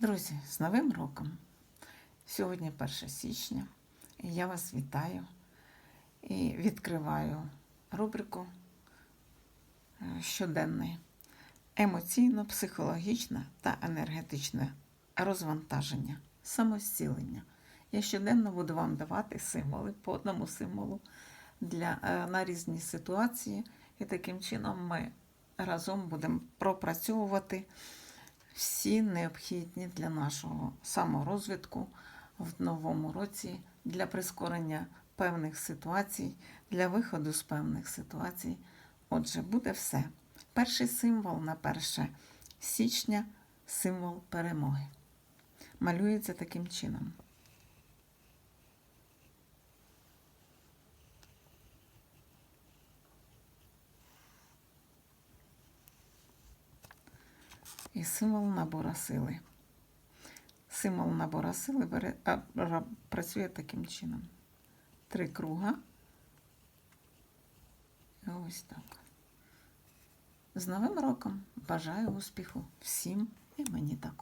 Друзі, з Новим роком! Сьогодні 1 січня, і я вас вітаю і відкриваю рубрику е, щоденне емоційно-психологічне та енергетичне розвантаження, самозцілення. Я щоденно буду вам давати символи по одному символу для, е, на різні ситуації, і таким чином ми разом будемо пропрацьовувати всі необхідні для нашого саморозвитку в новому році, для прискорення певних ситуацій, для виходу з певних ситуацій. Отже, буде все. Перший символ на 1 січня символ перемоги. Малюється таким чином. І символ набора сили. Символ набора сили бере, а, а, працює таким чином. Три круга. І ось так. З Новим роком бажаю успіху всім і мені також.